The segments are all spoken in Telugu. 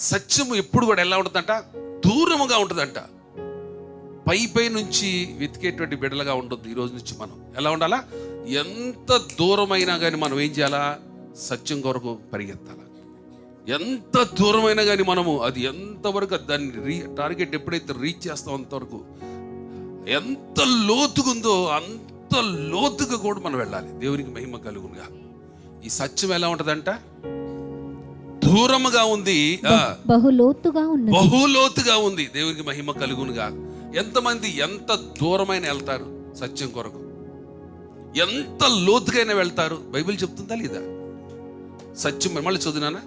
సత్యము ఎప్పుడు కూడా ఎలా ఉంటుందంట? దూరముగా ఉంటుందంట. పై పై నుంచి వెతికేటువంటి బిడ్డలుగా ఉంటుంది ఈ రోజు నుంచి మనం. ఎలా ఉండాలా? ఎంత దూరమైనా కానీ మనం ఏం చేయాలా? సత్యం కొరకు పరిగెత్తాలా? ఎంత దూరమైనా కానీ మనము అది ఎంతవరకు దాన్ని రీ టార్గెట్ ఎప్పుడైతే రీచ్ చేస్తాం అంతవరకు ఎంత లోతుగుందో అంత లోతుగా కూడా మనం వెళ్ళాలి. దేవునికి మహిమ కలుగునుగా. ఈ సత్యం ఎలా ఉంటుందంట? దూరముగా ఉంది. బహు లోతుగా ఉన్నది. బహు లోతుగా ఉంది. దేవునికి మహిమ కలుగునుగా. ఎంతమంది ఎంత దూరమైన వెళ్తారు సత్యం కొరకు? ఎంత లోతుకైనా వెళ్తారు? బైబిల్ చెప్తుందా లేదా? సత్యం మళ్ళీ చదువునానా?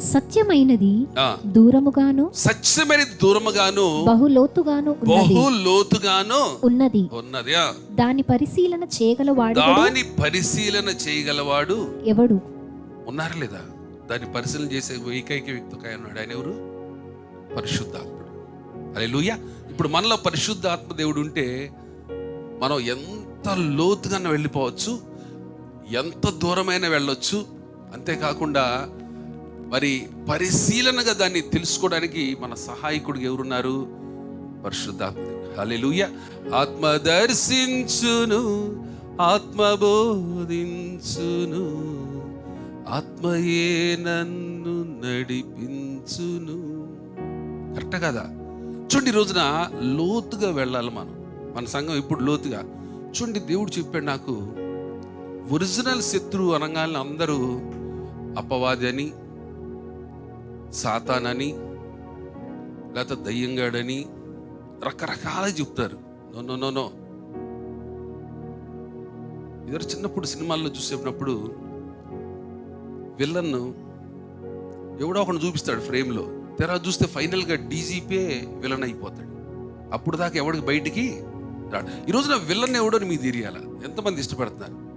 సత్యమైనది దూరముగాను సత్యమైనది దూరముగాను బహు లోతుగాను ఉన్నది. ఉన్నది. దాని పరిశీలన చేయగల వాడు దాని పరిశీలన చేయగలవాడు ఎవడు? ఉన్నారా లేదా? దాన్ని పరిశీలన చేసే ఏకైక వ్యక్తి ఒక ఆయన ఉన్నాడు. ఆయన ఎవరు? పరిశుద్ధాత్ముడు. అరే లూయ ఇప్పుడు మనలో పరిశుద్ధాత్మ దేవుడు ఉంటే మనం ఎంత లోతుగా వెళ్ళిపోవచ్చు ఎంత దూరమైన వెళ్ళొచ్చు. అంతేకాకుండా మరి పరిశీలనగా దాన్ని తెలుసుకోవడానికి మన సహాయకుడు ఎవరున్నారు? పరిశుద్ధాత్మ హల్లెలూయా. ఆత్మ దర్శించును ఆత్మ బోధించును ఆత్మయే నన్ను నడిపించును. కరెక్ట్ కదా? చూడండి ఈ రోజున లోతుగా వెళ్ళాలి మనం. మన సంఘం ఇప్పుడు లోతుగా. చూడండి దేవుడు చెప్పాడు నాకు ఒరిజినల్ శత్రువు అనగానే అందరూ అపవాది అని సాతానని లేకపోతే దయ్యంగాడని రకరకాలుగా చెప్తారు. No no no no. ఇద్దరు చిన్నప్పుడు సినిమాల్లో చూసేటప్పుడు విలన్ను ఎవడో ఒకడు చూపిస్తాడు ఫ్రేమ్లో. తెర చూస్తే ఫైనల్గా డీజీపీ విలన్ అయిపోతాడు. అప్పుడు దాకా ఎవడికి బయటికి రాడు. ఈరోజు నా విలన్ ఎవడో మీకు తెలియాల? ఎంతమంది ఇష్టపడుతున్నారు?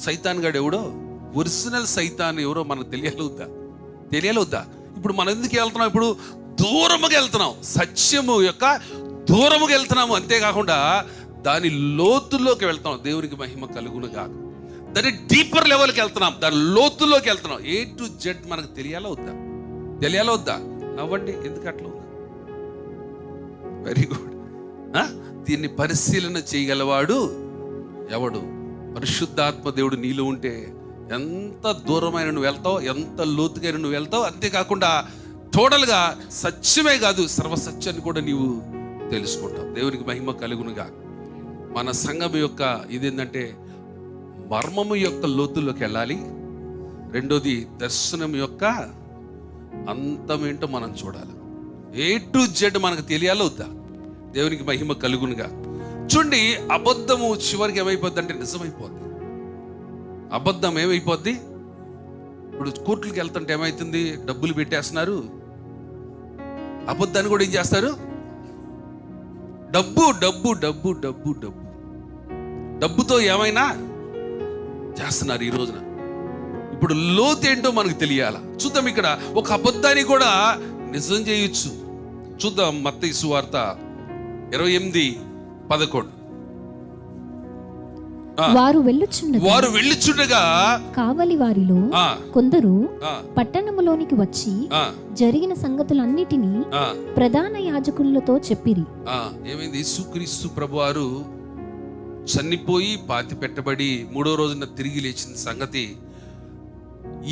సైతాన్ గాడు ఎవడో? ఒరిజినల్ సైతాన్ ఎవరో మనకు తెలియాలవుద్దా తెలియాలవుద్దా ఇప్పుడు మనం ఎందుకు వెళ్తున్నాం? ఇప్పుడు దూరముగా వెళ్తున్నాం. సత్యము యొక్క దూరముగా వెళ్తున్నాము. అంతేకాకుండా దాని లోతుల్లోకి వెళ్తాం దేవునికి మహిమ కలుగునుగా దాని డీపర్ లెవెల్కి వెళ్తున్నాం. దాని లోతుల్లోకి వెళ్తున్నాం. ఏ టు జెడ్ మనకు తెలియాలా వద్దా? తెలియాలా వద్దా? నవ్వండి ఎందుకు అట్లా ఉందా? వెరీ గుడ్ దీన్ని పరిశీలన చేయగలవాడు ఎవడు? పరిశుద్ధాత్మ దేవుడు నీలో ఉంటే ఎంత దూరమైన నువ్వు వెళ్తావు ఎంత లోతుగా నువ్వు వెళ్తావు అంతేకాకుండా టోటల్గా సత్యమే కాదు సర్వసత్యాన్ని కూడా నీవు తెలుసుకుంటావు. దేవునికి మహిమ కలుగునుగా మన సంఘం యొక్క ఇదేంటంటే మర్మము యొక్క లోతుల్లోకి వెళ్ళాలి. రెండోది దర్శనం యొక్క అంతమేంటో మనం చూడాలి. ఏ టు జెడ్ మనకు తెలియాలో వద్దా? దేవునికి మహిమ కలుగునుగా. చూడండి అబద్ధము చివరికి ఏమైపోద్ది అంటే నిజమైపోద్ది. అబద్ధం ఏమైపోద్ది? ఇప్పుడు కోర్టులకు వెళ్తుంటే ఏమైతుంది? డబ్బులు పెట్టేస్తున్నారు. అబద్ధాన్ని కూడా ఏం చేస్తారు? డబ్బు డబ్బు డబ్బు డబ్బు డబ్బు. డబ్బుతో ఏమైనా చేస్తున్నారు ఈ రోజున. ఇప్పుడు లోతు ఏంటో మనకు తెలియాల. చూద్దాం ఇక్కడ ఒక అబద్ధాన్ని కూడా నిజం చేయొచ్చు. చూద్దాం మత్తయి సువార్త ఇరవై ఎనిమిది పదకొండు. వారు వెళ్ళుచున్నది వారు వెళ్ళుచుండగా కావలి వారిలో కొందరు పట్టణములోనికి వచ్చి జరిగిన సంగతులన్నిటినీ ప్రధాన యాజకులతో చెప్పిరి. ఆ, ఏమైంది? యేసుక్రీస్తు ప్రభువారు చనిపోయి పాతి పెట్టబడి మూడో రోజున తిరిగి లేచిన సంగతి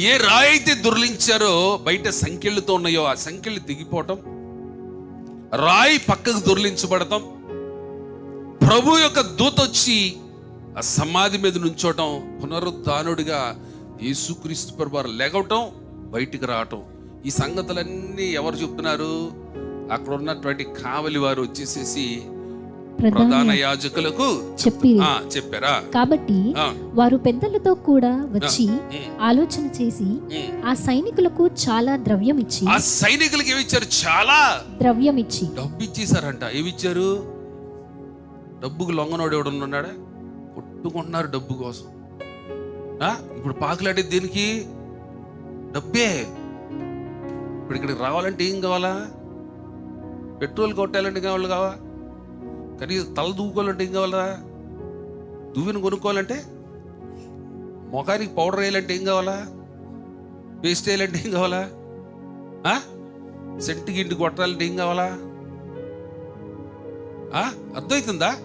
ఏ రాయి అయితే దుర్లించారో బయట సంఖ్యలతో ఉన్నాయో ఆ సంఖ్యలు దిగిపోవటం రాయి పక్కకు దొర్లించబడటం ప్రభు యొక్క దూత వచ్చి ఆ సమాధి మీద నుంచోటం పునరుద్ధానుడిగా యేసుక్రీస్తు ప్రభువారు లెగవటం బయటికి రావటం. ఈ సంగతులన్నీ ఎవరు చెప్తున్నారు? అక్కడ ఉన్నటువంటి కావలి వారు వచ్చేసేసి ప్రధాన యాజకులకు చెప్పిరి ఆ చెప్పారా? కాబట్టి వారు పెద్దలతో కూడా వచ్చి ఆలోచన చేసి. ఆ సైనికులకు చాలా ద్రవ్యం ఇచ్చి ఆ సైనికులకి ఏమి ఇచ్చారు చాలా ద్రవ్యం ఇచ్చి డబ్బు ఇచ్చేసారంట ఏమి ఇచ్చారు డబ్బుకు లొంగనోడు ఎవడు ఉన్నాడా? కొట్టుకుంటున్నారు డబ్బు కోసం. ఆ? ఇప్పుడు పాకులాడే దీనికి? డబ్బే. ఇప్పుడు ఇక్కడికి రావాలంటే ఏం కావాలా? పెట్రోల్ కొట్టాలంటే కావాలి? కావా కనీసం తల దూకోవాలంటే ఏం కావాలరా? దువ్విని కొనుక్కోవాలంటే? ముఖానికి పౌడర్ వేయాలంటే ఏం కావాలా? పేస్ట్ వేయాలంటే ఏం కావాలా? ఆ? ఇంటికి కొట్టాలంటే ఏం కావాలా? అర్థమవుతుందా?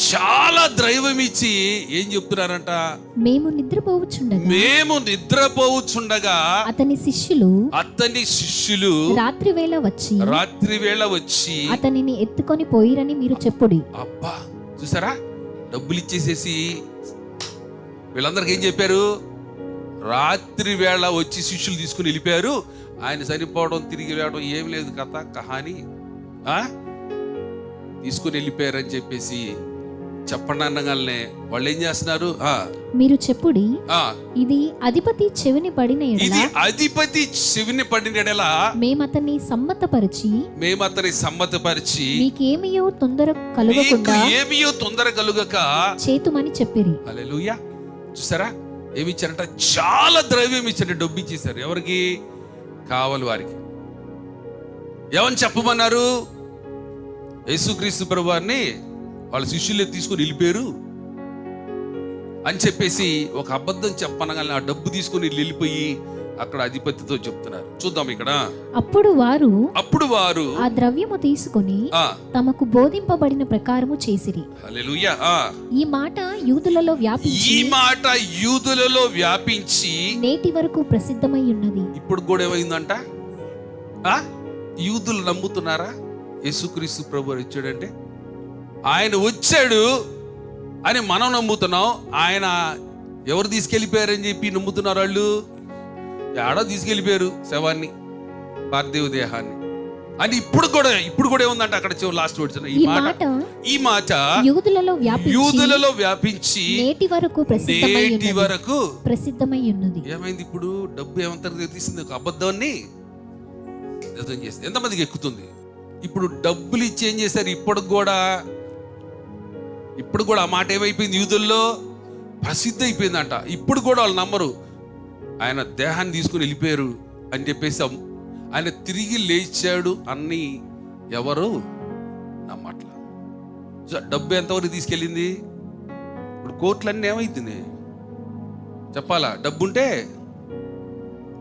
చాలా ద్రైవం ఇచ్చి ఏం చెప్తున్నారంట? మేము నిద్రపోవచ్చుండగా మేము నిద్రపోవచ్చుండగా అతని శిష్యులు అతని శిష్యులు రాత్రి వేళ వచ్చి రాత్రి వేళ వచ్చి అతనిని ఎత్తుకొని పోయిరని మీరు చెప్పుడి. అబ్బా చూసారా? డబ్బులు ఇచ్చేసేసి వీళ్ళందరికి ఏం చెప్పారు? రాత్రి వేళ వచ్చి శిష్యులు తీసుకుని వెళ్ళిపోయారు. ఆయన చనిపోవడం తిరిగి వెళ్ళడం ఏం లేదు కథ కహాని. ఆ? తీసుకుని వెళ్ళిపోయారని చెప్పేసి చెప్పండి అనగానే వాళ్ళు ఏం చేస్తున్నారు? ఆ, మీరు చెప్పుడి ఆ, ఇది అధిపతి చెవిని పడిన ఇది అధిపతి చెవిని పడినడలా మేమతన్ని సమ్మతపరిచి మేము అతని సమ్మతపరిచి మీకేమియో తొందర కలుగకుండా ఏమియో తొందర కలుగక చేతుమని చెప్పిరి. హల్లెలూయా. చూసారా? ఏమి ఇచ్చారంట చాలా ద్రవ్యం ఇచ్చారు డబ్బు ఇచ్చేసారు ఎవరికి? కావాలి వారికి. ఏమని చెప్పమన్నారు? యేసుక్రీస్తు ప్రభు వారిని వాళ్ళ శిష్యులే తీసుకొని వెళ్ళిపోయారు అని చెప్పేసి ఒక అబద్ధం చెప్పనగానే ఆ డబ్బు తీసుకొని వీళ్ళు వెళ్ళిపోయి అక్కడ అధిపతితో చెప్తున్నారు. చూద్దాం ఇక్కడ. అప్పుడు వారు అప్పుడు వారు ఆ ద్రవ్యము తీసుకొని తమకు బోధింపబడిన ప్రకారము చేసిరి. హల్లెలూయా. ఈ మాట యూదులలో ఈ వ్యాపించి మాట యూదులలో వ్యాపించి నేటి వరకు ప్రసిద్ధమై ఉన్నది. ఇప్పుడు కూడా ఏమైందంట? ఆ? యూదులు నమ్ముతున్నారా? యేసుక్రీస్తు ప్రభు వారు వచ్చాడంటే ఆయన వచ్చాడు అని మనం నమ్ముతున్నాం. ఆయన ఎవరు తీసుకెళ్ళిపోయారని చెప్పి నమ్ముతున్నారు వాళ్ళు? ఏడో తీసుకెళ్ళిపోయారు శవాన్ని పార్థివ దేహాన్ని. అని ఇప్పుడు కూడా ఇప్పుడు కూడా ఏముందంట అక్కడ చివరి లాస్ట్ వర్డ్స్ ఈ మాట. ఈ మాట యూదులలో వ్యాపించి యూదులలో వ్యాపించి నేటి వరకు ప్రసిద్ధమై నేటి వరకు ప్రసిద్ధమై ఉన్నది. ఏమైంది ఇప్పుడు? డబ్బు ఏమంటారు తీసింది ఒక అబద్ధాన్ని నిజం చేసింది. ఎంతమందికి ఎక్కుతుంది? ఇప్పుడు డబ్బులు ఇచ్చి ఏం చేశారు? ఇప్పుడు కూడా ఇప్పుడు కూడా ఆ మాట ఏమైపోయింది? యూదుల్లో ప్రసిద్ధి అయిపోయిందంట. ఇప్పుడు కూడా వాళ్ళు నమ్మరు. ఆయన దేహాన్ని తీసుకుని వెళ్ళిపోయారు అని చెప్పేసి ఆయన తిరిగి లేచాడు అన్ని ఎవరు? నమ్మట్ల డబ్బు ఎంతవరకు తీసుకెళ్ళింది? ఇప్పుడు కోట్లన్నీ ఏమైతుంది చెప్పాలా? డబ్బు ఉంటే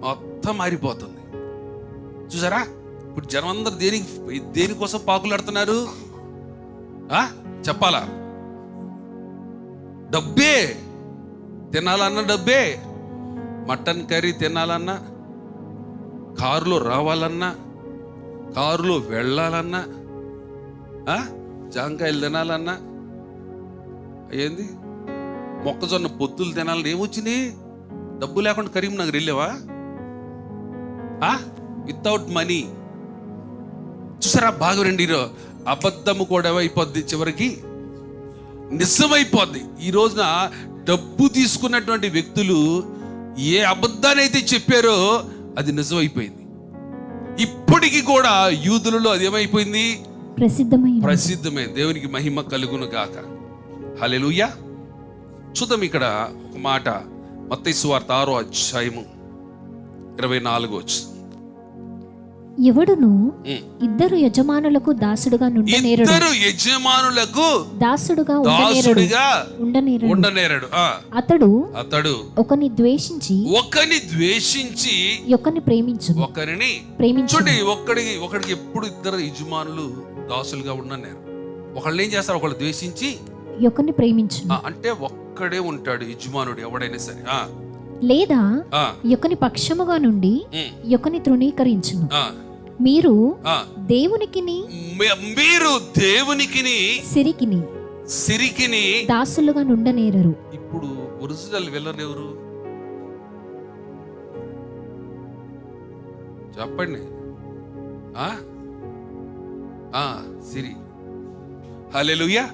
మొత్తం మారిపోతుంది. చూసారా? ఇప్పుడు జనం అందరు దేనికి దేనికోసం పాకులాడుతున్నారు? ఆ? చెప్పాలా? డబ్బే. తినాలన్నా డబ్బే. మటన్ కర్రీ తినాలన్నా కారులో రావాలన్నా కారులో వెళ్ళాలన్నా ఆ? జాంకాయలు తినాలన్నా. ఏంది? మొక్కజొన్న పొత్తులు తినాలని ఏమొచ్చినాయి డబ్బు లేకుండా కరీంనగర్ వెళ్ళావా? వితౌట్ మనీ చూసారా? బాగా రండి అబద్ధము కూడా అయిపోద్ది చివరికి. నిజమైపోద్ది. ఈ రోజున డబ్బు తీసుకున్నటువంటి వ్యక్తులు ఏ అబద్ధాన్ని అయితే చెప్పారో అది నిజమైపోయింది. ఇప్పటికీ కూడా యూదులలో అది ఏమైపోయింది? ప్రసిద్ధమై ఉన్నది. ప్రసిద్ధమే దేవునికి మహిమ కలుగును గాక. హల్లెలూయా. చూద్దాం ఇక్కడ ఒక మాట. మత్తయి సువార్త ఆరో అధ్యాయము ఇరవై నాలుగు వచ్చు ఎవడును ఇద్దరు యజమానులకు దాసుడుగా నుండనేరడు. ఇద్దరు యజమానులకు దాసుడుగా దాసుడిగా ఉండనేరడు. అతడు అతడు ఒకని ద్వేషించి ఒకని ద్వేషించి ఒకని ప్రేమించును. ఒకరిని ప్రేమించు చూడండి ఒకడికి ఒకడికి ఎప్పుడు ఇద్దరు యజమానులు దాసులుగా ఉండనేరు. ఒకళ్ళు ఏం చేస్తారు? ఒకళ్ళు ద్వేషించి ఒకని ప్రేమించును. ఆ, అంటే ఒక్కడే ఉంటాడు యజమానుడు ఎవడైనా సరే. లేదా ఆ. యొకని పక్షముగా నుండి యొకని తృణీకరించును. మీరు మీ- మీరు దేవునికిని సిరికిని సిరికిని దాసులుగా నుండనేరరు. ఇప్పుడు ఒరిజినల్ విలన్ ఎవరు? చెప్పండి. ఆ? ఆ, సిరి. హల్లెలూయా.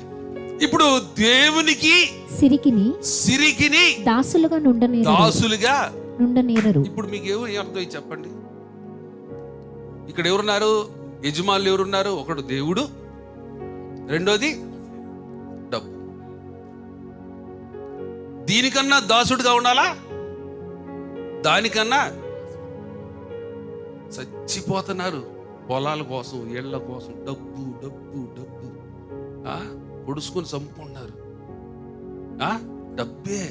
ఇప్పుడు దేవునికి సిరికిని సిరికిని దాసులుగా నుండనేరరు. దాసులుగా నుండనేరరు. ఇప్పుడు మీకు ఎవరు ఏమర్థం చెప్పండి. ఇక్కడ ఎవరున్నారు? యజమానులు ఎవరున్నారు? ఒకడు దేవుడు రెండోది డబ్బు. దీనికన్నా దాసుడుగా ఉండాలా? దానికన్నా చచ్చిపోతున్నారు పొలాల కోసం ఇళ్ళ కోసం. డబ్బు డబ్బు డబ్బు. ఆ? పొడుచుకొని చంపుకున్నారు. ఆ? డబ్బే.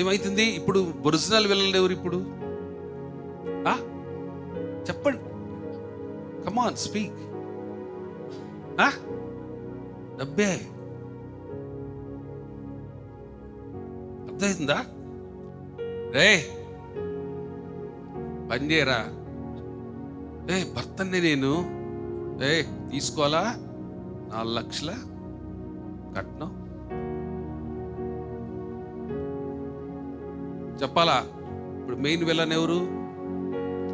ఏమైతుంది? ఇప్పుడు ఒరిజినల్ వెళ్ళలేవరు ఇప్పుడు? ఆ? చెప్పండి. కమాన్ స్పీక్ డబ్బే. అర్థమైందా? రే పని చేయరా? ఏ భర్తనే నేను. ఏ తీసుకోవాలా? నాలుగు లక్షల? కట్నం. చెప్పాలా? ఇప్పుడు మెయిన్ వెళ్ళని ఎవరు?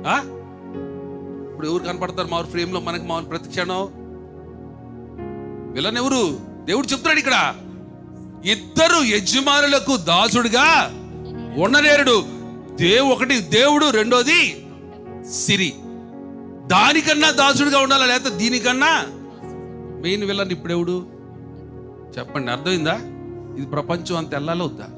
ఆ? ఇప్పుడు ఎవరు కనపడతారు? మా ఫ్రేమ్లో మనకి మా ప్రతి క్షణం. విలన్ ఎవరు? దేవుడు చెప్తున్నాడు ఇక్కడ. ఇద్దరు యజమానులకు దాసుడుగా ఉండనేరుడు. దేవు ఒకటి దేవుడు రెండోది సిరి. దానికన్నా దాసుడుగా ఉండాలా? లేకపోతే దీనికన్నా? మెయిన్ విలన్ ఇప్పుడు ఎవడు? చెప్పండి అర్థమైందా? ఇది ప్రపంచం అంత వెళ్ళాలో వద్దా